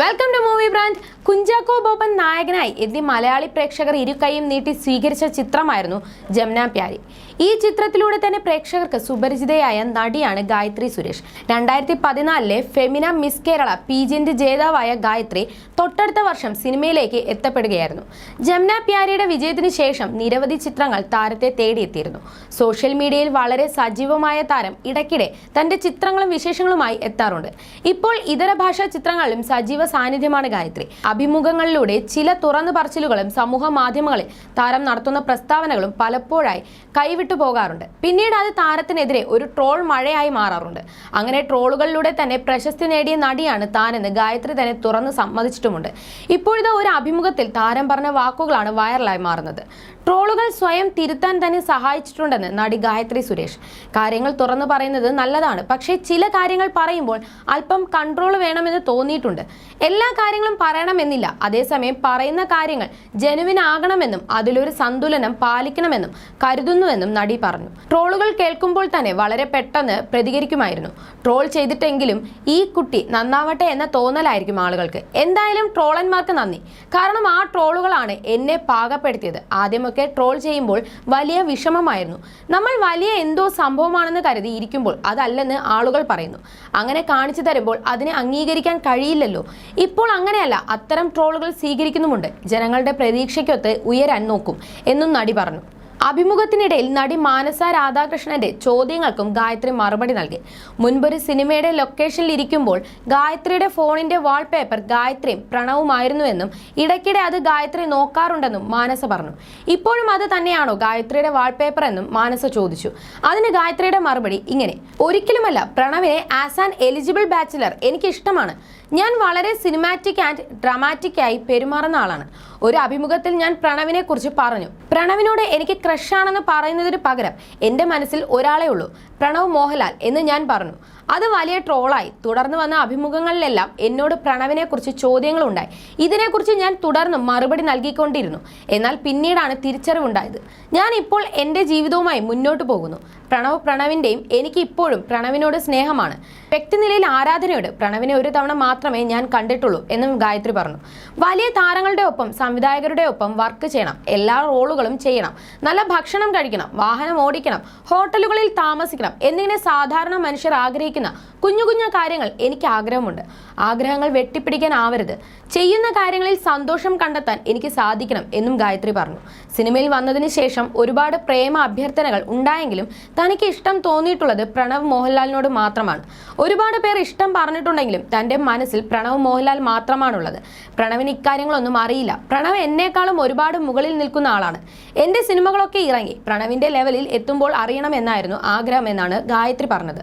Welcome to movie brand Kunchacko Boban നായകനായി എത്തി മലയാളി പ്രേക്ഷകർ ഇരുകൈയും നീട്ടി സ്വീകരിച്ച ചിത്രമായിരുന്നു ജംന പ്യാരി. ഈ ചിത്രത്തിലൂടെ തന്നെ പ്രേക്ഷകർക്ക് സുപരിചിതയായ നടിയാണ് ഗായത്രി സുരേഷ്. രണ്ടായിരത്തി പതിനാലിലെ ഫെമിന മിസ് കേരള പി ജിന്റെ ജേതാവായ ഗായത്രി തൊട്ടടുത്ത വർഷം സിനിമയിലേക്ക് എത്തപ്പെടുകയായിരുന്നു. ജംന പ്യാരിയുടെ വിജയത്തിന് ശേഷം നിരവധി ചിത്രങ്ങൾ താരത്തെ തേടിയെത്തിയിരുന്നു. സോഷ്യൽ മീഡിയയിൽ വളരെ സജീവമായ താരം ഇടയ്ക്കിടെ തന്റെ ചിത്രങ്ങളും വിശേഷങ്ങളുമായി എത്താറുണ്ട്. ഇപ്പോൾ ഇതര ഭാഷാ ചിത്രങ്ങളിലും സജീവ സാന്നിധ്യമാണ് ഗായത്രി. അഭിമുഖങ്ങളിലൂടെ ചില തുറന്നു പറച്ചിലുകളും സമൂഹ മാധ്യമങ്ങളിൽ താരം നടത്തുന്ന പ്രസ്താവനകളും പലപ്പോഴായി കൈവിട്ടു പോകാറുണ്ട്. പിന്നീട് അത് താരത്തിനെതിരെ ഒരു ട്രോൾ മഴയായി മാറാറുണ്ട്. അങ്ങനെ ട്രോളുകളിലൂടെ തന്നെ പ്രശസ്തി നേടിയ നടിയാണ് താനെന്ന് ഗായത്രി തന്നെ തുറന്ന് സമ്മതിച്ചിട്ടുമുണ്ട്. ഇപ്പോഴത്തെ ഒരു അഭിമുഖത്തിൽ താരം പറഞ്ഞ വാക്കുകളാണ് വൈറലായി മാറുന്നത്. ട്രോളുകൾ സ്വയം തിരുത്താൻ തന്നെ സഹായിച്ചിട്ടുണ്ടെന്ന് നടി ഗായത്രി സുരേഷ്. കാര്യങ്ങൾ തുറന്നു പറയുന്നത് നല്ലതാണ്. പക്ഷേ ചില കാര്യങ്ങൾ പറയുമ്പോൾ അല്പം കൺട്രോൾ വേണമെന്ന് തോന്നിയിട്ടുണ്ട്. എല്ലാ കാര്യങ്ങളും പറയണമെന്നില്ല. അതേസമയം പറയുന്ന കാര്യങ്ങൾ ജനുവിൻ ആകണമെന്നും അതിലൊരു സന്തുലനം പാലിക്കണമെന്നും കരുതുന്നുവെന്നും നടി പറഞ്ഞു. ട്രോളുകൾ കേൾക്കുമ്പോൾ തന്നെ വളരെ പെട്ടെന്ന് പ്രതികരിക്കുമായിരുന്നു. ട്രോൾ ചെയ്തിട്ടെങ്കിലും ഈ കുട്ടി നന്നാവട്ടെ എന്ന തോന്നലായിരിക്കും ആളുകൾക്ക്. എന്തായാലും ട്രോളന്മാർക്ക് നന്ദി. കാരണം ആ ട്രോളുകളാണ് എന്നെ പാകപ്പെടുത്തിയത്. ആദ്യമൊക്കെ ട്രോൾ ചെയ്യുമ്പോൾ വലിയ വിഷമമായിരുന്നു. നമ്മൾ വലിയ എന്തോ സംഭവമാണെന്ന് കരുതി ഇരിക്കുമ്പോൾ അതല്ലെന്ന് ആളുകൾ പറയുന്നു. അങ്ങനെ കാണിച്ചു തരുമ്പോൾ അതിനെ അംഗീകരിക്കാൻ കഴിയില്ലല്ലോ. ഇപ്പോൾ അങ്ങനെയല്ല. അത്തരം ട്രോളുകൾ സ്വീകരിക്കുന്നുമുണ്ട്. ജനങ്ങളുടെ പ്രതീക്ഷയ്ക്കൊത്ത് ഉയരാൻ നോക്കും എന്നും നടി പറഞ്ഞു. അഭിമുഖത്തിനിടയിൽ നടി മാനസ രാധാകൃഷ്ണന്റെ ചോദ്യങ്ങൾക്കും ഗായത്രി മറുപടി നൽകി. മുൻപൊരു സിനിമയുടെ ലൊക്കേഷനിൽ ഇരിക്കുമ്പോൾ ഗായത്രിയുടെ ഫോണിന്റെ വാൾപേപ്പർ ഗായത്രിയും പ്രണവുമായിരുന്നുവെന്നും ഇടയ്ക്കിടെ അത് ഗായത്രി നോക്കാറുണ്ടെന്നും മാനസ പറഞ്ഞു. ഇപ്പോഴും അത് തന്നെയാണോ ഗായത്രിയുടെ വാൾപേപ്പർ എന്നും മാനസ ചോദിച്ചു. അതിന് ഗായത്രിയുടെ മറുപടി ഇങ്ങനെ. ഒരിക്കലുമല്ല പ്രണവിനെ ആസ് ആൻ എലിജിബിൾ ബാച്ചിലർ എനിക്ക് ഇഷ്ടമാണ് ഞാൻ വളരെ സിനിമാറ്റിക് ആൻഡ് ഡ്രാമാറ്റിക് ആയി പെരുമാറുന്ന ആളാണ്. ഒരു അഭിമുഖത്തിൽ ഞാൻ പ്രണവിനെ കുറിച്ച് പറഞ്ഞു. പ്രണവിനോട് എനിക്ക് ക്രഷാണെന്ന് പറയുന്നതിന് പകരം എന്റെ മനസ്സിൽ ഒരാളേ ഉള്ളൂ. പ്രണവ് മോഹൻലാൽ എന്ന് ഞാൻ പറഞ്ഞു. അത് വലിയ ട്രോളായി. തുടർന്ന് വന്ന അഭിമുഖങ്ങളിലെല്ലാം എന്നോട് പ്രണവിനെ കുറിച്ച് ചോദ്യങ്ങളുണ്ടായി. ഇതിനെക്കുറിച്ച് ഞാൻ തുടർന്നും മറുപടി നൽകിക്കൊണ്ടിരുന്നു. എന്നാൽ പിന്നീടാണ് തിരിച്ചറിവുണ്ടായത്. ഞാൻ ഇപ്പോൾ എന്റെ ജീവിതവുമായി മുന്നോട്ട് പോകുന്നു. പ്രണവ് പ്രണവിന്റെയും എനിക്ക് ഇപ്പോഴും പ്രണവിനോട് സ്നേഹമാണ്. വ്യക്തിനിലയിൽ ആരാധനയോട് പ്രണവിനെ ഒരു തവണ മാത്രമേ ഞാൻ കണ്ടിട്ടുള്ളൂ എന്നും ഗായത്രി പറഞ്ഞു. വലിയ താരങ്ങളുടെ ഒപ്പം സംവിധായകരുടെ ഒപ്പം വർക്ക് ചെയ്യണം. എല്ലാ റോളുകളും ചെയ്യണം. നല്ല ഭക്ഷണം കഴിക്കണം. വാഹനം ഓടിക്കണം. ഹോട്ടലുകളിൽ താമസിക്കണം. എന്നിങ്ങനെ സാധാരണ മനുഷ്യർ ആഗ്രഹിക്കുന്ന കുഞ്ഞു കുഞ്ഞു കാര്യങ്ങൾ എനിക്ക് ആഗ്രഹമുണ്ട്. ആഗ്രഹങ്ങൾ വെട്ടിപ്പിടിക്കാൻ ആവരുത്. ചെയ്യുന്ന കാര്യങ്ങളിൽ സന്തോഷം കണ്ടെത്താൻ എനിക്ക് സാധിക്കണം എന്നും ഗായത്രി പറഞ്ഞു. സിനിമയിൽ വന്നതിന് ശേഷം ഒരുപാട് പ്രേമ അഭ്യർത്ഥനകൾ ഉണ്ടായെങ്കിലും തനിക്ക് ഇഷ്ടം തോന്നിയിട്ടുള്ളത് പ്രണവ് മോഹൻലാലിനോട് മാത്രമാണ്. ഒരുപാട് പേർ ഇഷ്ടം പറഞ്ഞിട്ടുണ്ടെങ്കിലും തന്റെ മനസ്സിൽ പ്രണവ് മോഹൻലാൽ മാത്രമാണുള്ളത്. പ്രണവിന് ഇക്കാര്യങ്ങളൊന്നും അറിയില്ല. പ്രണവ് എന്നേക്കാളും ഒരുപാട് മുകളിൽ നിൽക്കുന്ന ആളാണ്. എന്റെ സിനിമകളൊക്കെ ഇറങ്ങി പ്രണവിന്റെ ലെവലിൽ എത്തുമ്പോൾ അറിയണമെന്നായിരുന്നു ആഗ്രഹമെന്നാണ് ഗായത്രി പറഞ്ഞത്.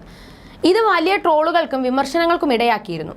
ഇത് വലിയ ട്രോളുകൾക്കും വിമർശനങ്ങൾക്കും ഇടയാക്കിയിരുന്നു.